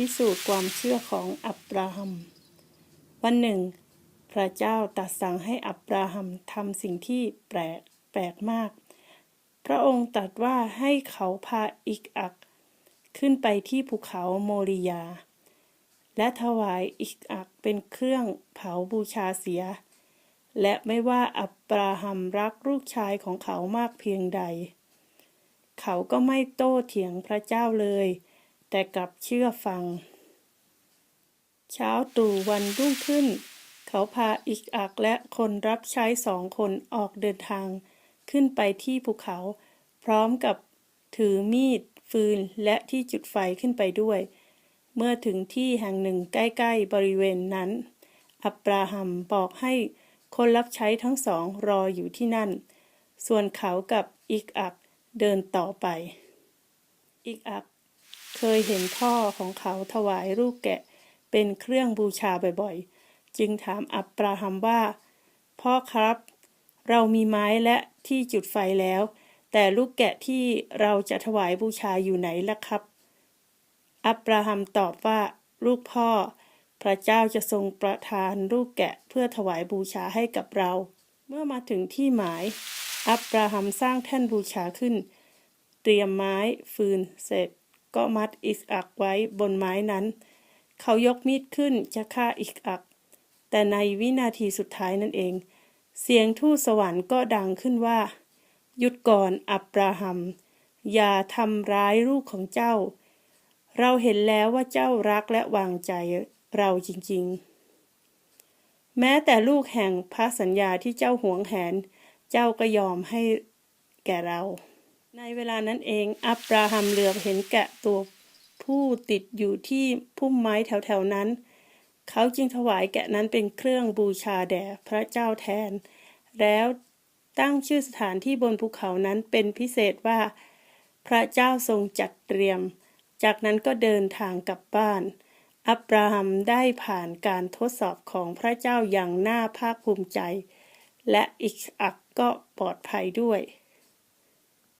พิสูจน์ความเชื่อของอับราฮัม วันหนึ่ง พระเจ้าตรัสสั่งให้อับราฮัมทำสิ่งที่แปลกแปลกมาก พระองค์ตรัสว่าให้เขาพาอิกอัก ขึ้นไปที่ภูเขาโมริยา และถวายอิกอักเป็นเครื่องเผาบูชาเสีย และไม่ว่าอับราฮัมรักลูกชายของเขามากเพียงใด เขาก็ไม่โต้เถียงพระเจ้าเลย แต่กลับเชื่อฟัง เช้าตรู่วันรุ่งขึ้น เขาพาอิกอักและคนรับใช้สองคนออกเดินทางขึ้นไปที่ภูเขา พร้อมกับถือมีด ฟืน และที่จุดไฟขึ้นไปด้วย เมื่อถึงที่แห่งหนึ่งใกล้ ๆ บริเวณนั้น อับราฮัมบอกให้คนรับใช้ทั้งสองรออยู่ที่นั่น ส่วนเขากับอิกอักเดินต่อไป อิกอัก เคยเห็นพ่อของเขาถวายลูกแกะเป็นเครื่องบูชาบ่อยๆ จึงถามอับราฮัมว่า พ่อครับ เรามีไม้และที่จุดไฟแล้ว แต่ลูกแกะที่เราจะถวายบูชาอยู่ไหนล่ะครับ อับราฮัมตอบว่า ลูกพ่อ พระเจ้าจะทรงประทานลูกแกะเพื่อถวายบูชาให้กับเรา เมื่อมาถึงที่หมาย อับราฮัมสร้างแท่นบูชาขึ้น เตรียมไม้ฟืนเสร็จ ก็มัดอิสอักไว้บนไม้นั้น เขายกมีดขึ้นจะฆ่าอิสอัก แต่ในวินาทีสุดท้ายนั่นเอง เสียงทูตสวรรค์ก็ดังขึ้นว่า หยุดก่อนอับราฮัม อย่าทำร้ายลูกของเจ้า เราเห็นแล้วว่าเจ้ารักและวางใจเราจริงๆ แม้แต่ลูกแห่งพระสัญญาที่เจ้าหวงแหน เจ้าก็ยอมให้แก่เรา ในเวลานั้นเองอับราฮัมเหลือบเห็นแกะตัวผู้ติดอยู่ที่พุ่มไม้แถวๆนั้น เขาจึงถวายแกะนั้นเป็นเครื่องบูชาแด่พระเจ้าแทน แล้วตั้งชื่อสถานที่บนภูเขานั้นเป็นพิเศษว่า พระเจ้าทรงจัดเตรียม จากนั้นก็เดินทางกลับบ้าน อับราฮัมได้ผ่านการทดสอบของพระเจ้าอย่างน่าภาคภูมิใจ และอิสอักก็ปลอดภัยด้วย